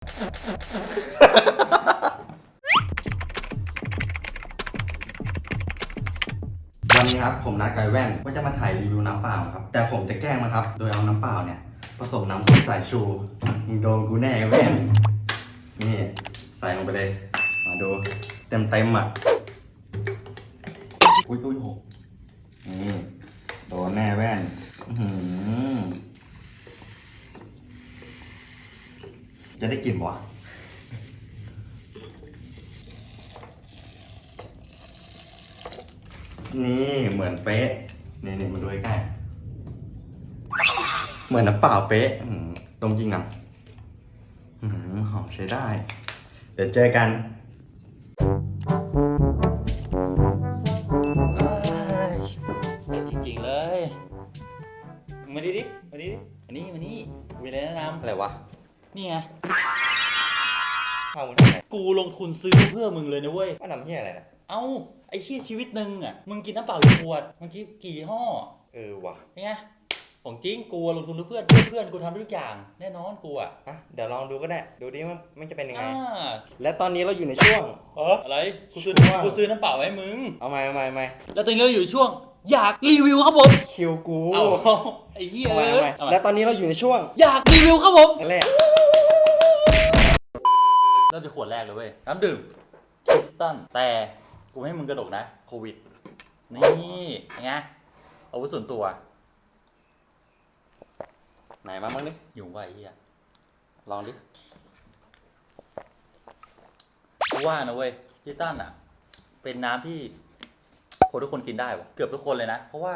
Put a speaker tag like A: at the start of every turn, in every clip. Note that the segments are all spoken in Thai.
A: วันนี้ครับผมนัดกับไอ้แว่นว่าจะมาถ่ายรีวิวน้ำเปล่าครับ แต่ผมจะแกล้งมันครับ โดยเอาน้ำเปล่าเนี่ยผสมน้ำส้มสายชูมึงโดนกูแน่ไอ้แว่นนี่ใส่ลงไปเลย มาดูเต็มเต็มๆอะอุ้ยอุ้ยหกนี่โดนแน่แว่นอื้อหือ จะได้กลิ่นวะนี่เหมือนเป๊ะนี่นี่มาดูใกล้ๆเหมือนน้ำเปล่าเป๊ะอืมตรงจริงอะอืมหอมใช้ได้ เดี๋ยวเจอกัน
B: จริงๆเลย มาดิดิมาดิดิมานี่มานี่มีอะไรแนะน
A: อะไรวะำ
B: นี่ไง
A: ข้าวมึงทำไง
B: กูลงทุนซื้อเพื่อมึงเลยนะเว้ย
A: ว่าน้ำเหี้ยอะไรนะ
B: เอ้า ไอ้ที่ชีวิตหนึ่งอะ มึงกินน้ำเปล่ากี่ขวดมึงกินกี่ยี่ห้อ
A: เออว่ะ
B: เป็นไงของจริงกูลงทุนเพื่อเพื่อนเพื่อนกูทำได้ทุกอย่าง แน่นอนกูอะ
A: อะเดี๋ยวลองดูก็ได้ ดูดิว่ามันจะเป็นยังไง
B: อ่า
A: และตอนนี้เราอยู่ในช่วง
B: เอออะไรกูซื้อ
A: ว่า
B: กูซื้อน้ำเปล่าให้มึง
A: เอาไหมเอาไหมเอาไหม
B: แล้วตอนนี้เราอยู่ช่วง อยากรีวิวครับผม
A: คิวกู
B: เอาไอ้เหี้ย
A: เอาไหม
B: เอ้
A: เอาไหม
B: ยเอาใหม่
A: และตอนนี้เราอยู่ในช่วง
B: อยากรีวิวครับผม
A: อันแรก
B: เริ่มจากขวดแรกเลยเว้ย น้ำดื่มคริสตันแต่กูไม่ให้มึงกระดกนะโควิด นี่ไงอาวุธส่วนตัว
A: ไหนมาบ้างดิ
B: อยู่ไว้เฮีย
A: ลองดิ
B: กูว่านะเว้ยคริสตันอะ เป็นน้ำที่คนทุกคนกินได้วะเกือบทุกคนเลยนะ เพราะว่า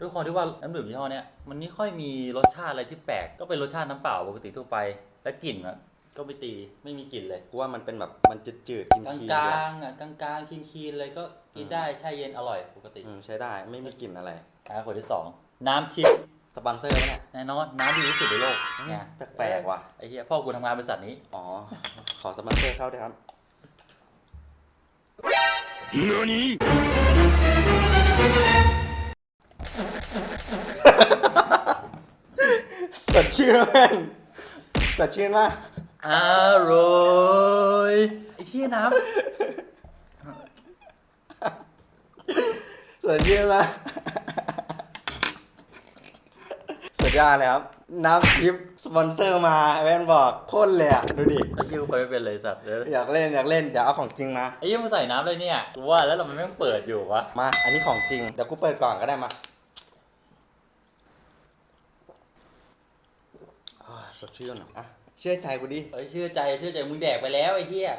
B: ด้วยความที่ว่าน้ำดื่มยี่ห้อเนี้ยมันไม่ค่อยมีรสชาติอะไรที่แปลกก็เป็นรสชาติน้ำเปล่าปกติทั่วไป และกลิ่นอะ ก็ไม่ตีไม่มีกลิ่นเลย
A: กูว่ามันเป็นแบบมันจืดจืดๆกิน
B: กลาง
A: คี
B: กลางๆอะกลางกลางๆคีนคีนๆเลยก็กินได้แช่เย็นอร่อยปกติ
A: อืมใช้ได้ไม่มีกลิ่นอะไร
B: อ่าขวดที่สองน้ำทิพย์
A: สปอนเซอร์ปะเนี่ย
B: แน่นอนน้ำดีที่สุดในโลกไง
A: แปลกๆว่ะ
B: ไอ้เหี้ยพ่อกูทำงานบริษัทนี้
A: อ๋อ ขอสปอนเซอร์เข้าด้วยครับสดชื่นมากสดชื่นมาก
B: อร่อยไอ้เหี้ยน้
A: สดชื่นมากสุดยอดเลยครับ น้ำทิปสปอนเซอร์มาแว่นบอกพ่นเลยอะ ดูดิำ
B: ไอ้เหี้ยกูไปไม่เป็นเลยสัตว์เดี๋ยว
A: อยากเล่นอยากเล่นเดี๋ยวเอาของจริงมา
B: ไอ้เหี้ยมึงใส่น้ำเลยเนี่ยกูว่าแล้วเรามันไม่งเปิดอยู่วะ
A: มา อันนี้ของจริง เดี๋ยวกูเปิดก่อนก็ได้มาอ่าสดชื่นอะ เชื่อใจกูดิ
B: เอ้ยเชื่อใจเชื่อใจมึงแดกไปแล้วไอ้เหี้ย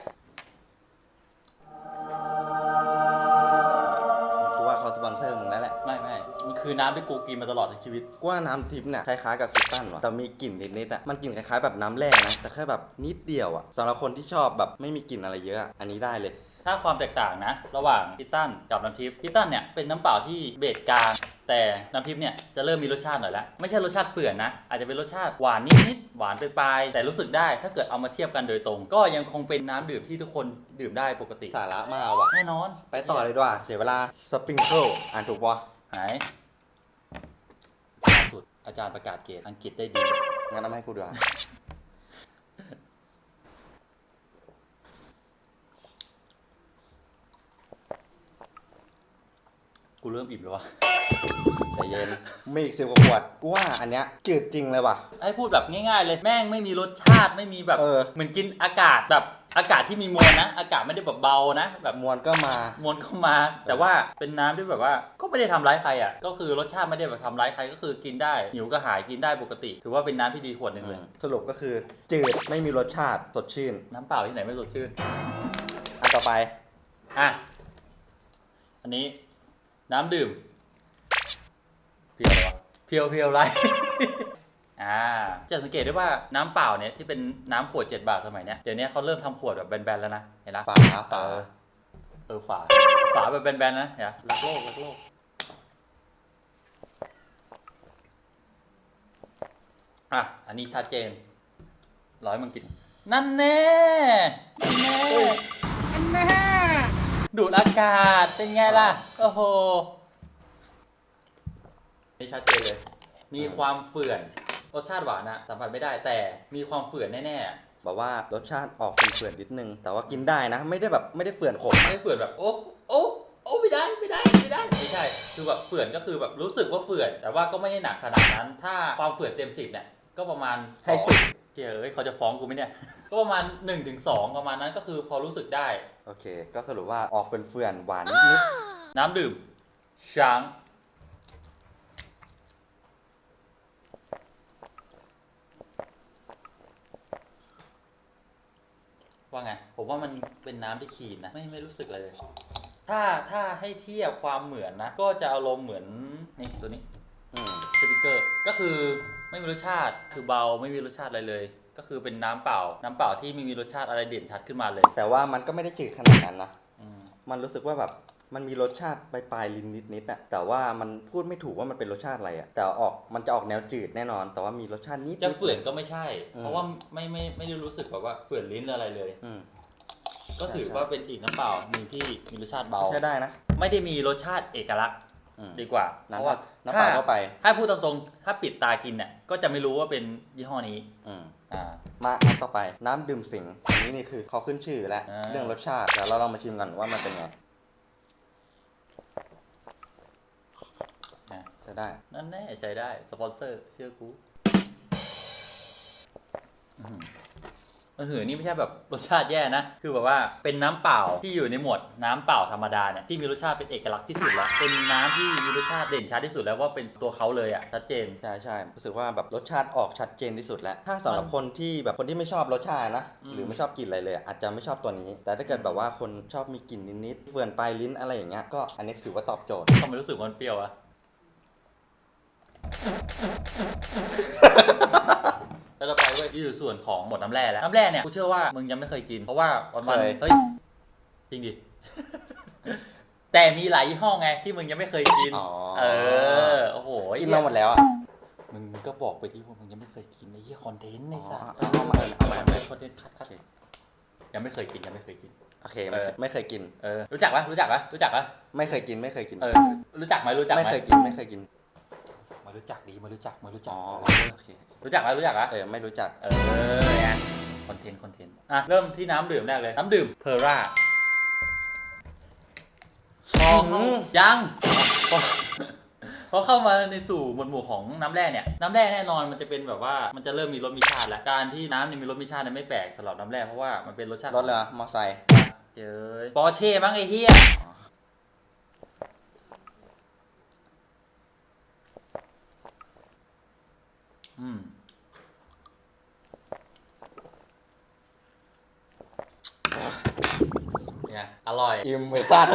A: กูว่าเขาสปอนเซอร์มึงแล้วแหละ
B: ไม่ไม่มันคือน้ำที่กูกินมาตลอดทั้งชีวิต
A: กูว่าน้ำทิพย์เนี่ยคล้ายๆกับคริสตัลว่ะแต่มีกลิ่นนิดๆอะมันกลิ่นคล้ายๆแบบน้ำแร่นะแต่แค่แบบนิดเดียวอะสำหรับคนที่ชอบแบบไม่มีกลิ่นอะไรเยอะอะอันนี้ได้เลย
B: ถ้าความแตกต่างนะ ระหว่างพิตันกับน้ำทิพย์พิตันเนี่ยเป็นน้ำเปล่าที่เบสกลาง แต่น้ำทิพย์เนี่ยจะเริ่มมีรสชาติหน่อยแล้วไม่ใช่รสชาติเฝื่อนนะ อาจจะเป็นรสชาติหวานนิดๆหวานปลายๆแต่รู้สึกได้ถ้าเกิดเอามาเทียบกันโดยตรง ก็ยังคงเป็นน้ำดื่มที่ทุกคนดื่มได้ปกติ
A: สาระมากว่ะ
B: แน่นอน
A: ไปต่อเลยดีกว่า เสียเวลาสปริงเกิลอ่านถูกปะ
B: ไหนล่าสุดอาจารย์ประกาศเกรดอังกฤษได้ดี
A: งั้นเอามาให้กูดูอะ
B: กูเริ่มอิ่มแล้ววะ
A: แต่เย็นมีอีกสิบกว่าขวดกูว่าอันเนี้ยจืดจริงเลยว่ะ
B: ให้พูดแบบง่ายๆเลยแม่งไม่มีรสชาติไม่มีแบบ
A: เออ
B: เหมือนกินอากาศแบบอากาศที่มีมวลนะ อากาศไม่ได้แบบเบานะ แบบ
A: มวลก็มา
B: มวลเข้ามา แต่ว่าเป็นน้ำที่แบบว่าก็ไม่ได้ทำร้ายใครอะก็คือรสชาติไม่ได้แบบทำร้ายใครก็คือกินได้หิวก็หายกินได้ปกติ ถือว่าเป็นน้ำที่ดีขวดหนึ่งเลย
A: สรุปก็คือจืดไม่มีรสชาติสดชื่น
B: น้ำเปล่าที่ไหนไม่สดชื่น
A: อันต่อไป
B: อะอันนี้ น้ำดื่ม เพียวอะไรวะเพียวเพียวไร อ่า จะสังเกตได้ว่าน้ำเปล่าเนี่ยที่เป็นน้ำขวดเจ็ดบาทสมัยเนี้ย เดี๋ยวนี้เขาเริ่มทำขวดแบบแบนๆแล้วนะ เห็นไหม
A: ฝาฝา
B: เออเออฝา ฝาแบบแบนๆนะเห็นไหมรักโลกรักโลก อะ อันนี้ชัดเจน ร้อยมึงกิน นั่นแน่นั่นแน่ ดูดอากาศเป็นไงล่ะ โอ้โห นี่ชัดเจนเลย มีความเฝื่อน รสชาติหวานอะสัมผัสไม่ได้แต่มีความเฝื่อนแน่ๆ
A: แบบว่ารสชาติออกเฝื่อนๆนิดนึง แต่ว่ากินได้นะ ไม่ได้แบบไม่ได้เฝื่อนขม
B: ไม่ได้เฝื่อนแบบโอ้โอ้โอ้ไม่ได้ไม่ได้ไม่ได้ ไม่ใช่ คือแบบเฝื่อนก็คือแบบรู้สึกว่าเฝื่อน แต่ว่าก็ไม่ได้หนักขนาดนั้น ถ้าความเฝื่อนเต็มสิบเนี่ย ก็ประมาณ
A: ให้
B: สอง
A: สิบ
B: เจ๋ยเขาจะฟ้องกูไหมเนี่ย ก็ประมาณ1นถึงสประมาณนั้นก็คือพอรู้สึกได้
A: โอเค ก็สรุปว่าออกเฝื่อนๆหวานนิด
B: น้ำดื่ม ช้าง ว่าไง ผมว่ามันเป็นน้ำที่ขีนนะ ไม่ไม่รู้สึกอะไรเลย ถ้าถ้าให้เทียบความเหมือนนะ ก็จะอารมณ์เหมือน นี่ ตัวนี้
A: ๆอืม
B: สติกเกอร์ ก็คือ ไม่มีรสชาติคือเบาไม่มีรสชาติอะไรเลย ก็คือเป็นน้ำเปล่า น้ำเปล่าที่ไม่มีรสชาติอะไรเด่นชัดขึ้นมาเลย
A: แต่ว่ามันก็ไม่ได้จืดขนาดนั้นนะ
B: อืม
A: มันรู้สึกว่าแบบมันมีรสชาติปลายๆลิ้นนิดๆอะแต่ว่ามันพูดไม่ถูกว่ามันเป็นรสชาติอะไรอะแต่ออกมันจะออกแนวจืดแน่นอน แต่ว่ามีรสชาตินิดๆ
B: จะเฝื่อนก็ไม่ใช่
A: อืม
B: เพราะว่าไม่ไม่ไม่ได้รู้สึกแบบว่าเฝื่อนลิ้นอะไรเลย
A: อืม
B: ก็ถือว่าเป็นอีกน้ำเปล่าหนึ่งที่มีรสชาติเบา
A: ใช้ได้นะ
B: ไม่ได้มีรสชาติเอกลักษณ์
A: อืม
B: ดีกว่า
A: น้ำ
B: เพราะว่า
A: น้ำเปล่าเข้าไป
B: ถ้าพูดตรงๆ ถ้าปิดตากินเนี่ยก็จะไม่รู้ว่าเป็นยี่ห้อนี้
A: อืม
B: อ่า
A: มาอันต่อไปน้ำดื่มสิงอันนี้นี่คือเขาขึ้นชื่อแล้ว
B: อ่า
A: เรื่องรสชาติเดี๋ยวเราลองมาชิมกันว่ามันเป็นไง
B: อะ
A: จะได้
B: นั่นแน่ใช้ได้ สปอนเซอร์ เชื่อกู อื้อหือเออหือนี่ไม่ใช่แบบรสชาติแย่นะ คือแบบว่าเป็นน้ำเปล่าที่อยู่ในหมวดน้ำเปล่าธรรมดาเนี่ยที่มีรสชาติเป็นเอกลักษณ์ที่สุดแล้ว เป็นน้ำที่มีรสชาติเด่นชัดที่สุดแล้วว่าเป็นตัวเขาเลยอะชัดเจน
A: ใช่ใช่รู้สึกว่าแบบรสชาติออกชัดเจนที่สุดแล้ว ถ้าสำหรับ
B: มัน
A: คนที่แบบคนที่ไม่ชอบรสชาตินะ
B: อืม
A: หรือไม่ชอบกลิ่นอะไรเลย อาจจะไม่ชอบตัวนี้ แต่ถ้าเกิดแบบว่าคนชอบมีกลิ่นนิดๆเฟื่อนปลายลิ้นอะไรอย่างเงี้ย ก็อันนี้ถือว่าตอบโจทย์
B: ทำไมรู้สึกว่ามันเปรี้ยวอะ แล้วเราไปเว้ยที่อยู่ส่วนของหมดน้ำแร่แล้ว น้ำแร่เนี่ยกูเชื่อว่ามึงยังไม่เคยกิน เพราะว่าวันวันๆเฮ้ยจริงดิ แต่มีหลายยี่ห้อไงที่มึงยังไม่เคยกิน
A: อ๋อ
B: เออ โอ้โห
A: กินมาหมดแล้วอะ
B: มึงมึงก็บอกไปที่ว่ามึงยังไม่เคยกินไอ้ยี่คอนเทนต์ในสัตว์
A: อ๋อเอามาเอามาเอามา
B: คอนเทนต์คัดคัดยังไม่เคยกินยังไม่เคยกิน
A: โอเคไม่เคย
B: เออ
A: ไม่เคยกิน
B: เออ รู้จักปะรู้จักปะรู้จักปะ
A: ไม่เคยกิน ไม่เคยกิน
B: เออ รู้จักไหมรู้จักไหม
A: ไม่เคยกิน ไม่เคยกิน
B: มารู้จักดีมารู้จักมารู้จั
A: อ๋
B: ก
A: อ
B: เออ
A: โอเค
B: รู้จักปะรู้จักปะ
A: เออไม่รู้จัก
B: เออไงคอนเทนต์คอนเทนต์อะเริ่มที่น้ำดื่มแรกเลยน้ำดื่มเพอร่าพอเข้า
A: อืม
B: ยังพอพอเข้ามาในสู่หมวดหมู่ของน้ำแร่เนี่ยน้ำแร่แน่นอนมันจะเป็นแบบว่ามันจะเริ่มมีรสมีชาติแล้วการที่น้ำเนี่ยมีรสมีชาติเนี่ยไม่แปลกสำหรับน้ำแร่เพราะว่ามันเป็นรสชาติ
A: รถเลยเหรอมอไซค์
B: เจ้ยปอร์เช่มั้งไอ้เหี้ยอืม เนี่ยอร่อย
A: อิมเวซัน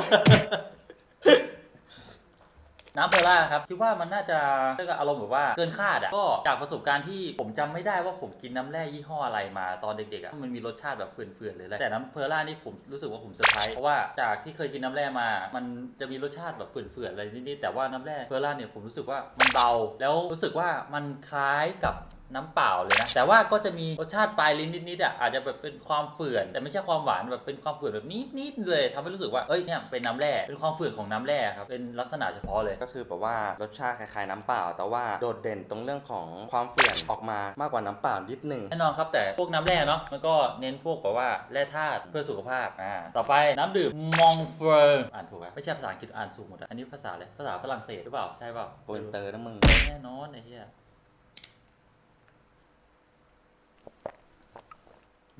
B: น้ำเพลล่าครับคิดว่ามันน่าจะเรียกว่าอารมณ์แบบว่าเกินคาดอะก็จากประสบการณ์ที่ผมจำไม่ได้ว่าผมกินน้ำแร่ยี่ห้ออะไรมาตอนเด็กๆอะมันมีรสชาติแบบเฟื่อนๆเลยแหละแต่น้ำเพลล่านี่ผมรู้สึกว่าผมเซอร์ไพรส์เพราะว่าจากที่เคยกินน้ำแร่มา มันจะมีรสชาติแบบเฟื่อนๆอะไรนิดๆแต่ว่าน้ำแร่เพลล่าเนี่ยผมรู้สึกว่ามันเบา แล้วรู้สึกว่ามันคล้ายกับ น้ำเปล่าเลยนะ แต่ว่าก็จะมีรสชาติปลายลิ้นนิดๆอะอาจจะแบบเป็นความเฟื่อน แต่ไม่ใช่ความหวานแบบเป็นความเฟื่อนแบบนิดๆเลยทำให้รู้สึกว่าเอ้ยเนี่ยเป็นน้ำแร่เป็นความเฟื่อนของน้ำแร่ครับเป็นลักษณะเฉพาะเลย
A: ก็คือแบบว่ารสชาติคล้ายๆน้ำเปล่า แต่ว่าโดดเด่นตรงเรื่องของความเฟื่อนออกมามากกว่าน้ำเปล่านิดนึง
B: แน่นอนครับแต่พวกน้ำแร่เนาะมันก็เน้นพวกแบบว่าแร่ธาตุเพื่อสุขภาพอ่าต่อไปน้ำดื่มมองเฟอร์อ่านถูกไหมไม่ใช่ภาษาอังกฤษอ่านถูกหมดอะอันนี้ภาษาอะไรภาษาฝรั่งเศสหรือเปล่าใช่เปล่า
A: โปรอินเตอร์นะมึง
B: แน่นอนไอ้เหี้ย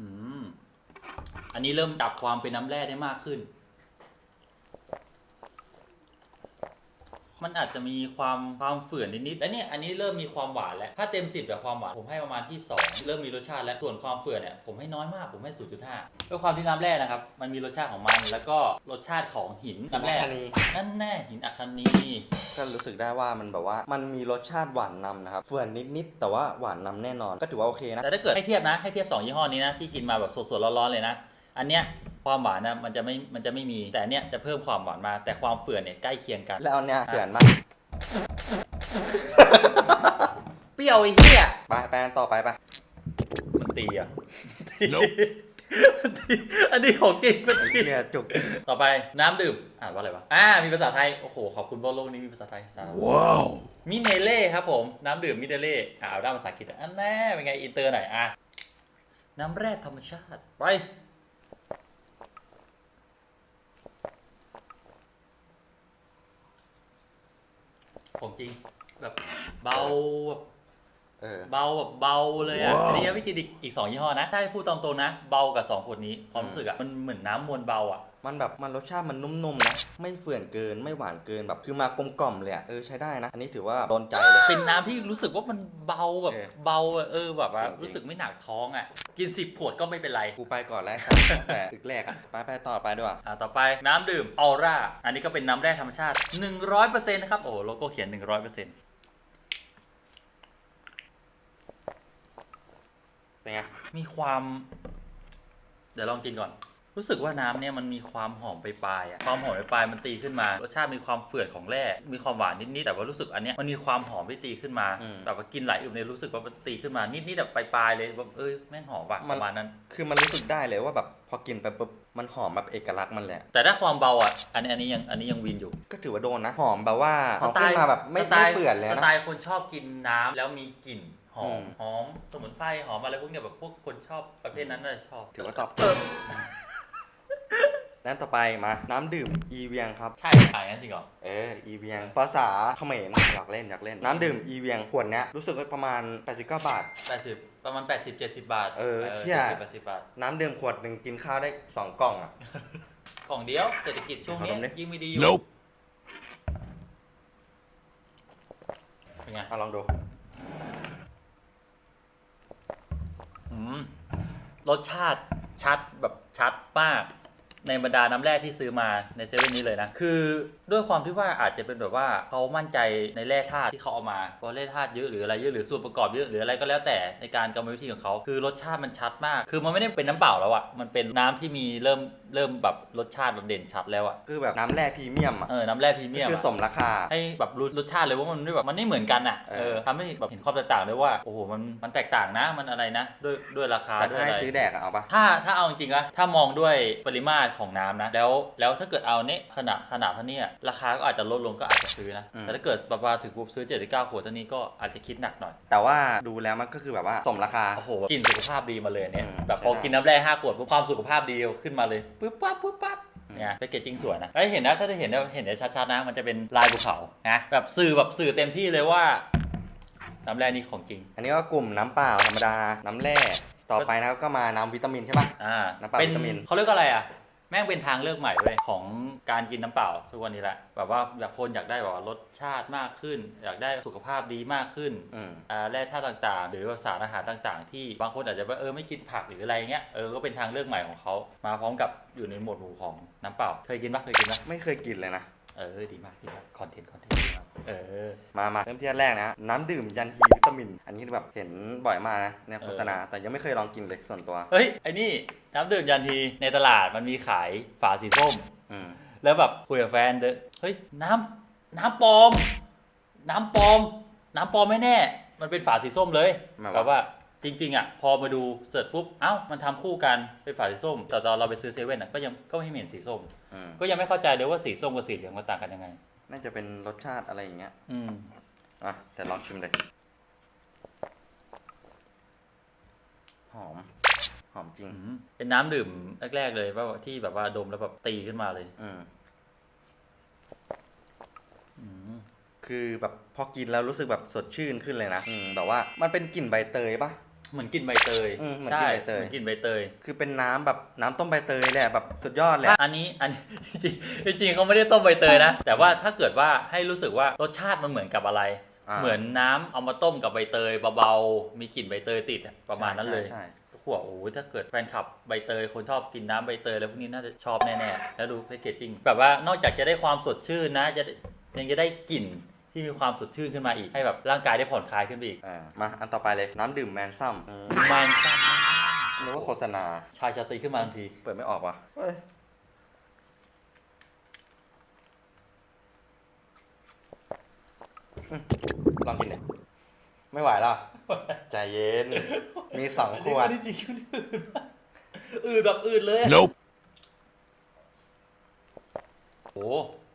B: อืมอันนี้เริ่มดับความเป็นน้ำแร่ได้มากขึ้น มันอาจจะมีความความเฝื่อนนิดๆและเนี่ยอันนี้เริ่มมีความหวานแล้ว ถ้าเต็มสิบแบบความหวานผมให้ประมาณที่ 2 เริ่มมีรสชาติแล้ว ส่วนความเฝื่อนเนี่ยผมให้น้อยมากผมให้ 0.5ด้วยความที่น้ำแร่นะครับ มันมีรสชาติของมัน แล้วก็รสชาติของหินน้ำแร่
A: อัคนี
B: นั่นแน่หินอัคนี
A: ก็รู้สึกได้ว่ามันแบบว่ามันมีรสชาติหวานนำนะครับเฟื่อนนิดๆแต่ว่าหวานนำแน่นอน ก็ถือว่าโอเคนะ
B: แต่ถ้าเกิดให้เทียบนะให้เทียบ2ยี่ห้อนี้นะที่กินมาแบบสดๆร้อนๆเลยนะ อันเนี้ย ความหวานนะมันจะไม่มันจะไม่มีแต่อันเนี้ยจะเพิ่มความหวานมา แต่ความเฟื่อนเนี่ยใกล้เคียงกัน
A: แล้วเอาเนี่ยเฟื่อนมาก
B: เปรี้ยวไอ้เหี้ย
A: ไปไปอันต่อไปไป
B: มันตีอะมันตีอันนี้ของจริงมัน
A: ไอ้
B: ตี
A: เหี้ยจุก
B: ต่อไปน้ำดื่ม อ่านว่าอะไรวะ อ่า มีภาษาไทย โอ้โห ขอบคุณบนโลกนี้มีภาษาไทยสาว
C: ว้าว
B: มิเนเล่ครับผม น้ำดื่มมิเนเล่อ่าเอาด้านภาษาอังกฤษอะอันแน่เป็นไง อินเตอร์หน่อย อะ น้ำแร่ธรรมชาติ ไป ของจริงแบบเบาแบบ
A: เออ
B: เบาแบบเบาเลยอะอันนี้ยังไม่กินอีกอีกสองยี่ห้อนะถ้าให้พูดตามตรงนะ เบากับสองขวดนี้ความรู้สึกอะมันเหมือนน้ำมวลเบาอะ
A: มันแบบมันรสชาติมันนุ่มๆนะไม่เฟื่อนเกินไม่หวานเกินแบบคือมากลมกล่อมเลยอะเออใช้ได้นะ อันนี้ถือว่าโดนใจเลย
B: เป็นน้ำที่รู้สึกว่ามันเบาแบบ
A: เออ
B: เบาอะเออแบบว่า
A: จริงๆ
B: รู้สึกไม่หนักท้องอะ กินสิบขวดก็ไม่เป็นไร
A: กูไปก่อนแล้วตั้งแต่ตึกแรกอะไปไปต่อไปด้วย
B: อ่าต่อไปน้ำดื่มออร่าอันนี้ก็เป็นน้ำแร่ธรรมชาติ 100%นะครับโอ้โหโลโก้เขียน 100%
A: เป็นไง
B: มีความ เดี๋ยวลองกินก่อน รู้สึกว่าน้ำเนี่ยมันมีความหอมไปปลายๆอะความหอมไปปลายๆมันตีขึ้นมารสชาติมีความเฝื่อนของแร่มีความหวานนิดๆแต่ว่ารู้สึกอันเนี้ยมันมีความหอมที่ตีขึ้นมาแต่ว่ากินหลายอื่นเนี่ยรู้สึกว่ามันตีขึ้นมานิดๆแบบปลายๆเลยแบบเอ้ยแม่งหอมว่ะประมาณนั้น
A: คือมันรู้สึกได้เลยว่าแบบพอกินไปปุ๊บมันหอมแบบเอกลักษณ์มันแหละ
B: แต่ถ้าความเบาอะอันนี้อันนี้ยังอันนี้ยังวินอยู่
A: ก็ถือว่าโดนนะ หอมแบบว่าหอมขึ้นมาแบบไม่
B: สไต
A: ไม่
B: ล์
A: เฟื่อนเลย
B: ส
A: นะ
B: ไตล์คนชอบกินน้ำแล้วมีกลิ่นห อม
A: อืม
B: หอมสมุนไพรหอมอะไรพวกเนี้ยแบบพวกคนชอบประเภทนั้นน่าจะชอบ
A: ถือว่าตอบโจทย์นั้นต่อไปมา น้ำดื่มอีเวียงครับ
B: ใช่ขายงั้นจริงเหรอ
A: เอออีเวียง ภาษาเขมรอยากเล่นอยากเล่น น้ำดื่มอีเวียงขวดเนี้ยรู้สึกว่าประมาณ 89 บาท
B: 80 ประมาณ 80 70 บาท
A: เออเหี้ย
B: 70 80บาท
A: น้ำดื่มขวดหนึ่งกินข้าวได้ 2 กล่องอะ
B: กล่องเดียวเศรษฐกิจช่วงนี้
A: ขอดมดิ
B: ยิ่งไม่ดีอยู่
C: Nope.
B: เป็นไง
A: อะลองดู
B: อืม รสชาติชัดแบบชัดมาก ในบรรดาน้ำแร่ที่ซื้อมาในเซเว่นนี้เลยนะ คือด้วยความที่ว่าอาจจะเป็นแบบว่าเขามั่นใจในแร่ธาตุที่เขาเอามาเพราะแร่ธาตุเยอะหรืออะไรเยอะหรือส่วนประกอบเยอะหรืออะไรก็แล้วแต่ในการกรรมวิธีของเขาคือรสชาติมันชัดมาก คือมันไม่ได้เป็นน้ำเปล่าแล้วอะมันเป็นน้ำที่มีเริ่มเริ่มแบบรสชาติแบบเด่นชัดแล้วอะ
A: คือแบบน้ำแร่พรีเมียมอะ
B: เออน้ำแร่พรีเมียม
A: คือ
B: อะ
A: สมราคา
B: ให้แบบรู้รสชาติเลยว่ามันไม่แบบมันไม่เหมือนกันอะ
A: เออ
B: เออทำให้แบบเห็นความแตกต่างเลยว่าโอ้โหมันมันแตกต่างนะมันอะไรนะ ด้วยด้วยราคา
A: แต่
B: ด้วย
A: ถ้า
B: อะ
A: ให้
B: ไร
A: ซื้อแดกอะเอาปะ
B: ถ้าถ้าเอาจริงๆนะถ้ามองด้วยปริมาตรของน้ำนะ แล้วแล้วถ้าเกิดเอาเนี้ยขนาดขนาดเท่านี้อะราคาก็อาจจะลดลงก็อาจจะซื้อนะแต่ถ้าเกิดประมาถึงปุ๊บซื้อ 79ขวดเท่านี้ก็อาจจะคิดหนักหน่อย
A: แต่ว่าดูแล้วมันก็คือแบบว่าสมราคา
B: โอ้โหกินสุขภาพดีมาเลยเนี่ย
A: อืม
B: แบบพอ
A: ใช่
B: กินน้ำแร่ห้าขวดปุ๊บความสุขภาพดีขึ้นมาเลยปึ๊บปั๊บปึ๊บปั๊บ
A: อืม
B: เนี่ยแพคเกจจิ้งสวยนะแล้วเห็นนะถ้าจะเห็นได้เห็นได้ชัดๆนะมันจะเป็นลายภูเขานะแบบสื่อแบบสื่อเต็มที่เลยว่าน้ำแร่นี่ของจริง
A: อันนี้ก็กลุ่มน้ำเปล่าธรรมดา น้ำแร่ ต่อไปนะครับก็มาน้ำวิตามินใช่ปะ
B: อ่า
A: น้ำเปล่า
B: เป็น
A: วิตามิน
B: เขาเรียกอะไรอะ แม่งเป็นทางเลือกใหม่เว้ยของการกินน้ำเปล่าทุกวันนี้แหละแบบว่าอยากคนอยากได้แบบว่ารสชาติมากขึ้น อยากได้สุขภาพดีมากขึ้น
A: อืม
B: อ่าแร่ธาตุต่างๆ หรือว่าสารอาหารต่างๆ ที่บางคนอาจจะว่าเออไม่กินผักหรืออะไรเงี้ยเออก็เป็นทางเลือกใหม่ของเขามาพร้อมกับอยู่ในหมวดหมู่ของน้ำเปล่า เคยกินปะเคยกินปะ
A: ไม่เคยกินเลยนะ
B: เออดีมากดีมากคอนเทนต์คอนเทนต์ดีมาก เออ
A: มามาเริ่มที่อันแรกนะ น้ำดื่มยันฮีวิตามิน อันนี้แบบเห็นบ่อยมากนะในโฆษณา แต่ยังไม่เคยลองกินเลยส่วนตัว
B: เฮ้ย ไอ้นี่น้ำดื่มยันทีในตลาดมันมีขายฝาสีส้ม
A: อืม
B: แล้วแบบคุยกับแฟนเด้อเฮ้ย น้ำน้ำปลอม น้ำปลอม น้ำปลอมไม่แน่ มันเป็นฝาสีส้มเลย
A: หมาย
B: แบ
A: ว่า
B: บว่าจริง ๆ อะ พอมาดูเสิร์ชปุ๊บ เอ้า มันทำคู่กันเป็นฝาสีส้ม แต่ตอนเราไปซื้อเซเว่นอะก็ยังก็ไม่เห็นสีส้ม
A: อืม
B: ก็ยังไม่เข้าใจเลยว่าสีส้มกับสีเหลืองมันต่างกันยังไง
A: น่าจะเป็นรสชาติอะไรอย่างเงี้ย
B: อืม
A: อะแต่ลองชิมเลย หอม หอมจริง
B: อืมเป็นน้ำดื่มแรกๆเลยว่าที่แบบว่าดมแล้วแบบตีขึ้นมาเลย
A: อืม
B: อืม
A: คือแบบพอกินแล้วรู้สึกแบบสดชื่นขึ้นเลยนะอืมแบบว่ามันเป็นกลิ่นใบเตยปะ
B: เหมือนกินใบเตย
A: อืมเหมือน
B: ใช่
A: กินใบเตย
B: เหมือนกินใบเตย
A: คือเป็นน้ำแบบน้ำต้มใบเตยเลยอะแบบสุดยอดเลยอะ
B: อันนี้อันจริงจริงๆเขาไม่ได้ต้มใบเตยนะ แต่ว่าถ้าเกิดว่าให้รู้สึกว่ารสชาติมันเหมือนกับอะไราเหมือนน้ำเอามาต้มกับใบเตยเบาๆมีกลิ่นใบเตยติดอะประมาณนั้นเลย
A: ใช่ใช่
B: หัวโอ้ยถ้าเกิดแฟนคลับใบเตยคนชอบกินน้ำใบเตยแล้วพวกนี้น่าจะชอบแน่ๆแล้วดูแพคเกจจิ้งแบบว่านอกจากจะได้ความสดชื่นนะจะยังจะได้กลิ่น ที่มีความสดชื่นขึ้นมาอีกให้แบบร่างกายได้ผ่อนคลายขึ้นไปอีก
A: อ่ามาอันต่อไปเลยน้ำดื่มแมนซัมอืม
B: มัน
A: นึกว่าโฆษณา
B: ชายชาตรีขึ้นมาทันที
A: เปิดไม่ออกว่ะเฮ้ยอืมลองกินเนี่ยไม่ไหวแล้วใจเย็น มีสองขวด
B: อันนี้จริงๆอืดแบบอืดเลยอะ
C: Nope.
B: โอ้
A: เอร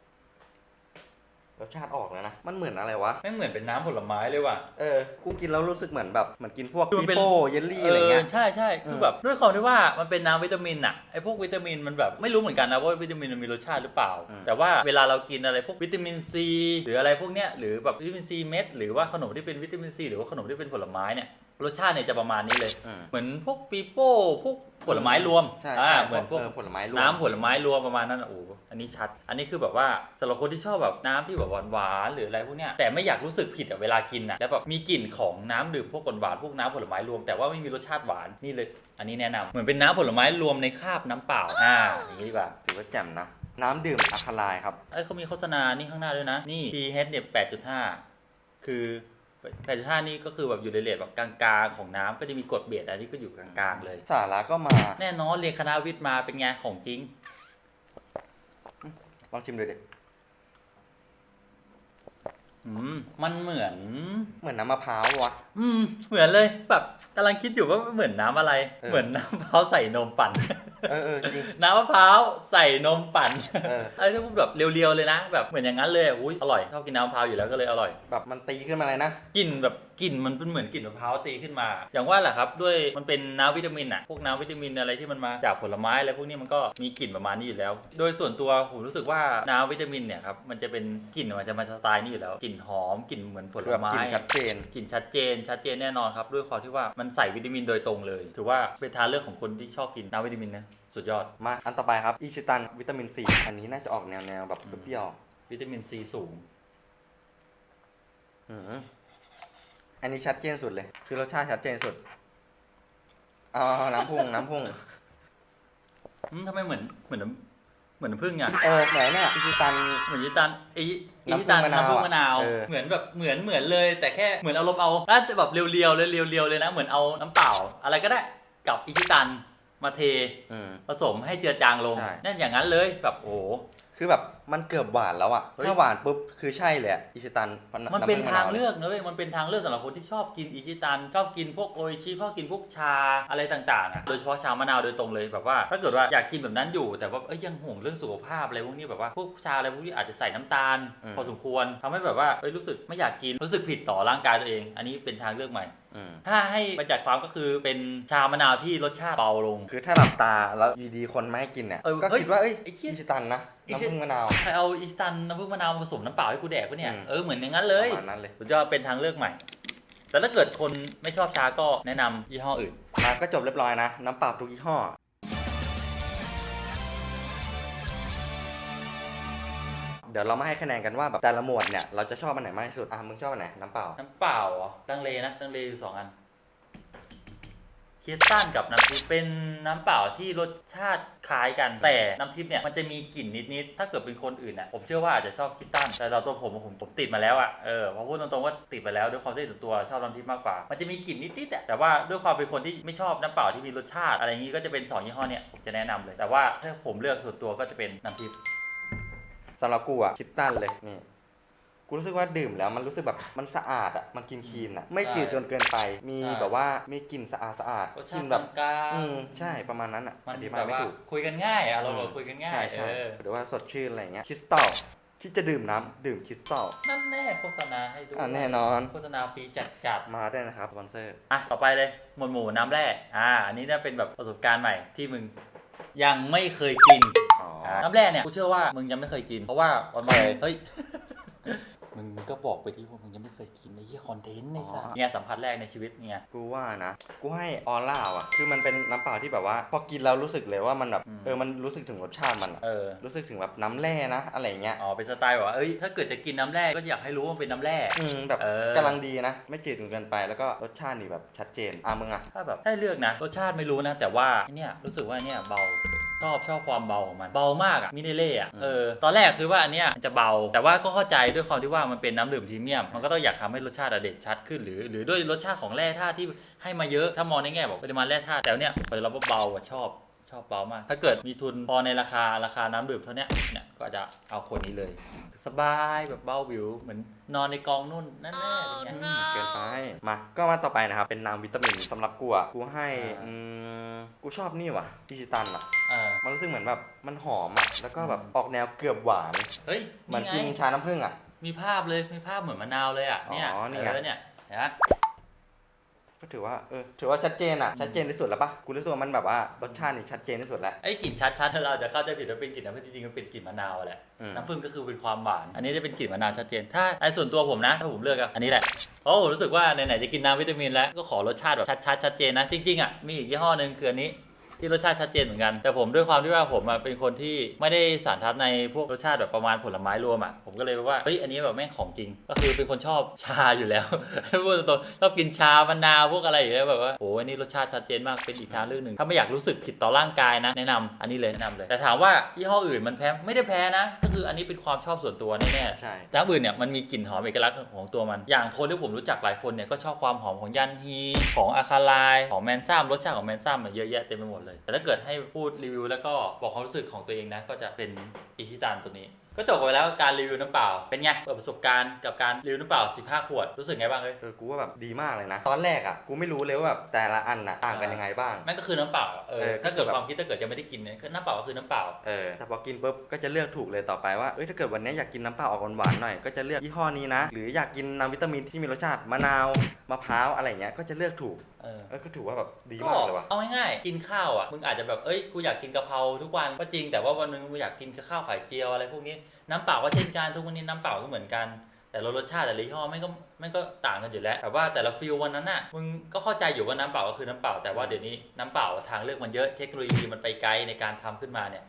A: สชาติออกแล้วนะ มันเหมือนอะไรวะ
B: ไม่เหมือนเป็นน้ำผลไม้เลยว่ะ
A: เออ กูกินแล้วรู้สึกเหมือนแบบเหมือนกินพวก
B: คือมัน
A: ปี
B: เป็น
A: โป้เยลลี่อะไรเงี้ย
B: ใช่ใช่คือแบบด้วยความที่ว่ามันเป็นน้ำวิตามินอะไอพวกวิตามินมันแบบไม่รู้เหมือนกันนะว่าวิตามินมันมีรสชาติหรือเปล่า
A: อืม
B: แต่ว่าเวลาเรากินอะไรพวกวิตามินซีหรืออะไรพวกเนี้ยหรือแบบวิตามินซีเม็ดหรือว่าขนมที่เป็นวิตามินซีหรือว่าขนมที่เป็นผลไม้เนี่ย รสชาติเนี่ยจะประมาณนี้เลย
A: อืม
B: เหมือนพวกปีโป้พวกผลไม้รวม
A: ใช่
B: อ่า
A: ใช่
B: เหมือนพวก
A: ผลไม้รวม
B: น้ำผลไม้รวมประมาณนั้นอะโอ้โหอันนี้ชัด อันนี้คือแบบว่าสำหรับคนที่ชอบแบบน้ำที่แบบหวานๆหรืออะไรพวกเนี้ย แต่ไม่อยากรู้สึกผิดอะเวลากินอะแล้วแบบมีกลิ่นของน้ำดื่มพวกหวานๆพวกน้ำผลไม้รวม แต่ว่าไม่มีรสชาติหวาน นี่เลย อันนี้แนะนำเหมือนเป็นน้ำผลไม้รวมในคราบน้ำเปล่า อ่า อย่างนี้ดีกว่า
A: ถือว่าแจ่มนะ น้ำดื่มอะคาไลายครับ
B: เอ้ยเขามีโฆษณา นี่ข้างหน้าด้วยนะ นี่ pH เนี่ย8.5 คือ 8.5นี่ก็คือแบบอยู่ในเลทแบบกลางๆของน้ำก็จะมีกรดเบียดอันนี้ก็อยู่กลางๆเลย
A: สาระก็มา
B: แน่นอนเรียนคณะวิทย์มาเป็นไงของจริง
A: ลองชิมดูดิ
B: อืมมันเหมือน
A: เหมือนน้ำมะพร้าววะ
B: อืมเหมือนเลยแบบกำลังคิดอยู่ว่าเหมือนน้ำอะไร
A: เออ
B: เหมือนน้ำมะพร้าวใส่นมปั่น
A: เออเออจริง
B: น้ำมะพร้าวใส่นมปั่น
A: เออ
B: ไอ้ที่พูดแบบเรียวๆเลยนะ แบบเหมือนอย่างนั้นเลยอุ้ยอร่อยชอบกินน้ำมะพร้าวอยู่แล้วก็เลยอร่อย
A: แบบมันตีขึ้นมาเลยนะ
B: กลิ่นแบบกลิ่นมันเป็นเหมือนกลิ่นมะพร้าวตีขึ้นมา อย่างว่าแหละครับด้วยมันเป็นน้ำวิตามินอะพวกน้ำวิตามินอะไรที่มันมาจากผลไม้อะไรพวกนี้มันก็มีกลิ่นประมาณนี้อยู่แล้ว โดยส่วนตัวผมรู้สึกว่าน้ำวิตามินเนี่ยครับมันจะเป็นกลิ่นมันจะมาสไตล์นี้อยู่แล้วกลิ่นหอมกลิ่นเหมือนผล
A: แบบ
B: ไม้
A: กลิ่นชัดเจน
B: กลิ่นชัดเจน ชัดเจนแน่นอนครับด้วยความที่ว่ามันใส่วิตามินโดยตรงเลย ถือว่าเป็นทางเลือกของคนที่ชอบกินน้ำวิตามินนะสุดยอด
A: มาอันต่อไปครับอิชิตันวิตามินซีอันนี้น่าจะออกแนวแนวๆแบบเปรี้ยว
B: วิตามินซีสูง
A: ๆ อืมอันนี้ชัดเจนสุดเลย คือรสชาติชัดเจนสุดเอ๋อาน้ำพุ่งน้ำพุ่ง
B: อืมทำไมเหมือนเหมือนน้ำเหมือนน้ำผึ้งอะ
A: เออไหนเนี่ยอิชิตัน
B: เหมือนยิตันไอ้ไอ้
A: น้ำผึ้ง
B: ยิตัน
A: มะนาว
B: น้ำผึ้งมะนาว
A: เออ
B: เหมือนแบบเหมือนเหมือนเลย แต่แค่เหมือนเอารมณ์เอาน่าจะแบบเรียวๆเลยเรียวๆเลยนะ เหมือนเอาน้ำเปล่า อะไรก็ได้กับอิชิตันมาเท
A: อืม
B: ผสมให้เจือจางลง
A: ใช่
B: นั่นอย่างนั้นเลยแบบโอ้โห
A: คือแบบมันเกือบหวานแล้วอะ
B: เฮ้ย
A: ถ้าหวานปุ๊บคือใช่เลยอะอิชิตัน
B: มันเป็นำ
A: ผึ้
B: ทาง
A: มะว
B: เลือกนะเว้ยมันเป็นทางเลือกสำหรับคนที่ชอบกินอิชิตันชอบกินพวกโออิชิชอบกินพวกชาอะไรต่างๆอะโดยเฉพาะชามะนาวโดยตรงเลยแบบว่า ถ้าเกิดว่าอยากกินแบบนั้นอยู่ แต่ว่าเอ้ยยังห่วงเรื่องสุขภาพอะไรพวกนี้แบบว่าพวกชาอะไรพวกนี้อาจจะใส่น้ำตาล พอสมควรทำให้แบบว่าเอ้ยรู้สึกไม่อยากกินรู้สึกผิดต่อร่างกายตัวเอง อันนี้เป็นทางเลือกใหม่
A: อืม
B: ถ้าให้ประจักษ์ความก็คือเป็นชามะนาวที่รสชาติเบาลง
A: คือถ้าหลับตาแล้วอยีดีคนไม่ให้กินเนี่ย
B: เออ
A: ก็
B: เฮ้ย
A: คิดว่าเอ้ย
B: ไอ้เหี้ย
A: อิชิตันนะ
B: ไอ้เหี้ย
A: น้ำผึ้งมะนาว
B: ใครเอาอิชิตันน้ำผึ้งมะนาวมาผสมน้ำเปล่าให้กูแดกปะเนี่ย
A: อืม
B: เออเหมือนอย่างนั้นเลย
A: ประมาณนั้นเลย
B: สุดยอดเป็นทางเลือกใหม่ แต่ถ้าเกิดคนไม่ชอบชาก็แนะนำยี่ห้ออื่น
A: มาก็จบเรียบร้อยนะ น้ำเปล่าทุกยี่ห้อ เดี๋ยวเรามาให้คะแนนกันว่าแบบแต่ละหมวดเนี่ย เราจะชอบอันไหนมากที่สุด อะ มึงชอบอันไหน น้ำเปล่า
B: น้ำเปล่าเหรอตังเลนะตังเลอยู่สองอันเคียตันกับน้ำทิพย์เป็นน้ำเปล่าที่รสชาติคล้ายกันแต่น้ำทิพย์เนี่ยมันจะมีกลิ่นนิดๆถ้าเกิดเป็นคนอื่นอะผมเชื่อว่าอาจจะชอบคิดตันแต่เราตัวผมผมผมติดมาแล้วอะเออพอพูดตรงๆว่าติดไปแล้วด้วยความที่ส่วนตัวชอบน้ำทิพย์มากกว่า มันจะมีกลิ่นนิดๆแต่ว่าด้วยความเป็นคนที่ไม่ชอบน้ำเปล่าที่มีรสชาติ อะไรอย่างนี้ก็จะเป็นสองยี่ห้อเนี่ยผมจะแนะนำเลย แต่ว่าถ้าผมเลือกส่วนตัวก็จะเป็นน้ำทิพย์
A: สำหรับกูอะคิดตันเลยนี่ กูรู้สึกว่าดื่มแล้วมันรู้สึกแบบมันสะอาดอะมันกินคลีนอะไม่จืดจนเกินไป มี
B: ใช่
A: แบบว่ามีกลิ่นสะอาดสะอาด
B: รส
A: ก
B: ชา
A: ลิ
B: ติ
A: นแบบ
B: กลาง
A: อืมใช่ประมาณนั้นอะ
B: ๆมัน
A: อธิ
B: แบ
A: บาย
B: บ
A: ไม่
B: ว่า
A: ถูก
B: คุยกันง่ายอะเราเราคุยกันง่า
A: ใช่
B: ย
A: ใช่
B: เออ
A: หรือว่าสดชื่นอะไรเงี้ยคริสตัลที่จะดื่มน้ำดื่มคริสตัล
B: นั่นแน่โฆษณาให้ด้วย
A: อะแน่นอน
B: โฆษณาฟรีจัดจัด
A: มาได้นะครับสปอนเซอร์
B: ๆอะ ต่อไปเลย หมวดหมู่น้ำแร่อ่า อันนี้น่าเป็นแบบประสบการณ์ใหม่ที่มึงยังไม่เคยกิน
A: อ๋อ
B: อ่าน้ำแร่เนี่ย กูเชื่อว่ามึงยังไม่เคยกิน เพราะว่าวัน
A: เคย
B: เฮ้ย มึงก็บอกไปที่ว่ามึงยังไม่เคยกินไอ้เหี้ยคอนเทนต์ในสัส
A: อ๋อ
B: เนี่ยสัมผัสแรกในชีวิตเนี่ย
A: กูว่านะ กูให้ออร่าอะ คือมันเป็นน้ำเปล่าที่แบบว่า พอกินแล้วรู้สึกเลยว่ามันแบบ
B: อืม
A: เออมันรู้สึกถึงรสชาติมันอะ
B: เออ
A: รู้สึกถึงแบบน้ำแร่นะ อะไรเงี้ย
B: อ๋อเป็นสไตล์แบบว่าเอ้ยถ้าเกิดจะกินน้ำแร่ก็อยากให้รู้ว่ามันเป็นน้ำแร่
A: อืมแบบ
B: เออ
A: กำลังดีนะ ไม่จืดจนเกินไปแล้วก็รสชาตินี่แบบชัดเจนอะมึงอะ
B: ถ้าแบบให้เลือกนะรสชาติไม่รู้นะ แต่ว่าไอ้เนี่ยรู้สึกว่าเนี่ยเบา ชอบชอบความเบาของมัน เบามากอะมิเนเล่อะเออตอนแรกคือว่าอันเนี้ยจะเบา แต่ว่าก็เข้าใจด้วยความที่ว่ามันเป็นน้ำดื่มพรีเมียม มันก็ต้องอยากทำให้รสชาติอะเด่นชัดขึ้นหรือ หรือด้วยรสชาติของแร่ธาตุที่ให้มาเยอะถ้ามองในแง่บอกปริมาณแร่ธาตุแต่เนี้ยเปิดเราเบาอะชอบ อบเบามาก ถ้าเกิดมีทุนพอในราคาราคาน้ำดื่มเท่าเนี้ยเนี่ยก็จะเอาคนนี้เลย สบายแบบเบาวิว เหมือนนอนในกองนุ่นนั่นแน่เป็นไง
A: อืมเกินไป มา ก็มาต่อไปนะครับ เป็นน้ำวิตามินสำหรับกูอะ กูให้
B: อ่า
A: อืมกูชอบนี่ว่ะดิจิตันอะ
B: เออ
A: มันรู้สึกเหมือนแบบมันหอมอะ แล้วก็แบบ
B: อืม
A: ออกแนวเกือบหวาน
B: เฮ้ย
A: เหมือน
B: ไง
A: กินชาน้ำผึ้งอะ
B: มีภาพเลยมีภาพเหมือนมะนาวเลยอะเนี่ย
A: อ๋อนี่ไง
B: เออเนี่ยเห็นไหม
A: ก็ถือว่าเออถือว่าชัดเจนอะชัดเจนที่สุดแล้วปะกูรู้สึกว่ามันแบบว่ารสชาตินี่ชัดเจนที่สุดแล้ว
B: ไอ้กลิ่นชัดๆเราจะเข้าใจผิดว่าเป็นกลิ่นน้ำผึ้งจริงๆมันเป็นกลิ่นมะนาวแหละ
A: อืม
B: น้ำผึ้งก็คือเป็นความหวานอันนี้จะเป็นกลิ่นมะนาวชัดเจนถ้าไอ้ส่วนตัวผมนะถ้าผมเลือกอะอันนี้แหละเพราะผมรู้สึกว่าไหนๆจะกินน้ำวิตามินแล้วก็ขอรสชาติแบบชัดๆชัดเจนนะจริงๆอะมีอีกยี่ห้อหนึ่งคืออันนี้ ที่รสชาติชัดเจนเหมือนกัน แต่ผมด้วยความที่ว่าผมอะเป็นคนที่ไม่ได้สานทัดในพวกรสชาติแบบประมาณผลไม้รวมอะผมก็เลยว่าเฮ้ยอันนี้แบบแม่งของจริง ก็คือเป็นคนชอบชาอยู่แล้ว พูดตรงๆชอบกินชามะนาวพวกอะไรอยู่แล้วแบบว่าโอ้อันนี้รสชาติชัดเจนมากเป็นอีกทางเลือกหนึ่งถ้าไม่อยากรู้สึกผิดต่อร่างกายนะแนะนำอันนี้เลยแนะนำเลย แต่ถามว่ายี่ห้ออื่นมันแพ้ไม่ได้แพ้นะ ก็คืออันนี้เป็นความชอบส่วนตัวแน่ๆ
A: ใช่
B: แต่อันอื่นเนี่ยมันมีกลิ่นหอมเอกลักษณ์ของตัวมัน อย่างคนที่ผมรู้จักหลายคนเนี่ยก็ชอบความหอมของยันฮี ของอะคาไลาย ของแมนซัมรสชาติของแมนซัมเยอะแยะเต็มไปหมดเลย แต่ถ้าเกิดให้พูดรีวิวแล้วก็บอกความรู้สึกของตัวเองนะ ก็จะเป็นอิชิตันตัวนี้ ก็จบไปแล้วกับการรีวิวน้ำเปล่า เป็นไงเปิดประสบการณ์กับการรีวิวน้ำเปล่า 15 ขวด รู้สึกไงบ้างเอ้ย
A: เออกูว่าแบบดีมากเลยนะ ตอนแรกอะกูไม่รู้เลยว่าแบบแต่ละอันน่ะต่างกันยังไงบ้าง
B: แม่งก็คือน้ำเปล่าอะเอ
A: เอ
B: อ
A: อ
B: ถ้าเกิด
A: ก็คือแบบ
B: ความคิดถ้าเกิดยังไม่ได้กินเนี่ยคือน้ำเปล่าก็คือน้ำเปล่า
A: เออแต่พอกินปุ๊บก็จะเลือกถูกเลยต่อไปว่าเอ้ยถ้าเกิดวันนี้อยากกินน้ำเปล่าออกหวานๆหน่อยก็จะเลือกยี่ห้อนี้นะ หรืออยากกินน้ำวิตามินที่มีรสชาติมะนาวมะพร้าวอะไรอย่างเงี้ยก็จะเลือกถูก
B: เออ
A: เออก็ถือว่าแบบดี
B: ก็
A: มากเลยว่ะ
B: เอาง่ายๆ กินข้าวอะ มึงอาจจะแบบ เอ้ย กูอยากกินกะเพราทุกวัน ก็จริง แต่ว่าวันหนึงกูอยากกินข้าวไข่เจียวอะไรพวกนี้น้ำเปล่าก็เช่นกันทุกวันนี้น้ำเปล่าก็เหมือนกัน แต่รสชาติแต่ละยี่ห้อไม่ก็ไม่ก็ต่างกันอยู่แล้วแต่ว่าแต่ละฟิลวันนั้นน่ะมึงก็เข้าใจอยู่ว่าน้ำเปล่าก็คือน้ำเปล่าแต่ว่าเดี๋ยวนี้น้ำเปล่าทางเลือกมันเยอะเทคโนโลยีมันไปไกลในการทำขึ้นมาเนี่ย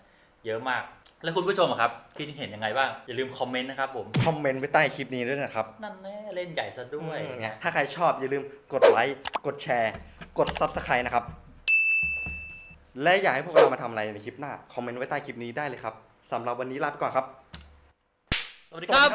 B: เยอะมาก แล้วคุณผู้ชมอะครับคิดเห็นยังไงบ้างอย่าลืมคอมเมนต์นะครับผม
A: คอมเมนต์ไปใต้คลิปนี้ด้วยนะครับ
B: นั่นแน่เล่นใหญ่ซะด้วย
A: อืมเนี่ยถ้าใครชอบอย่าลืมกดไลค์กดแชร์ กด Subscribe นะครับ และอยากให้พวกเรามาทำอะไรในคลิปหน้า คอมเมนต์ไว้ใต้คลิปนี้ได้เลยครับสำหรับวันนี้ลาไปก่อนครับ
B: สวัสดีครับ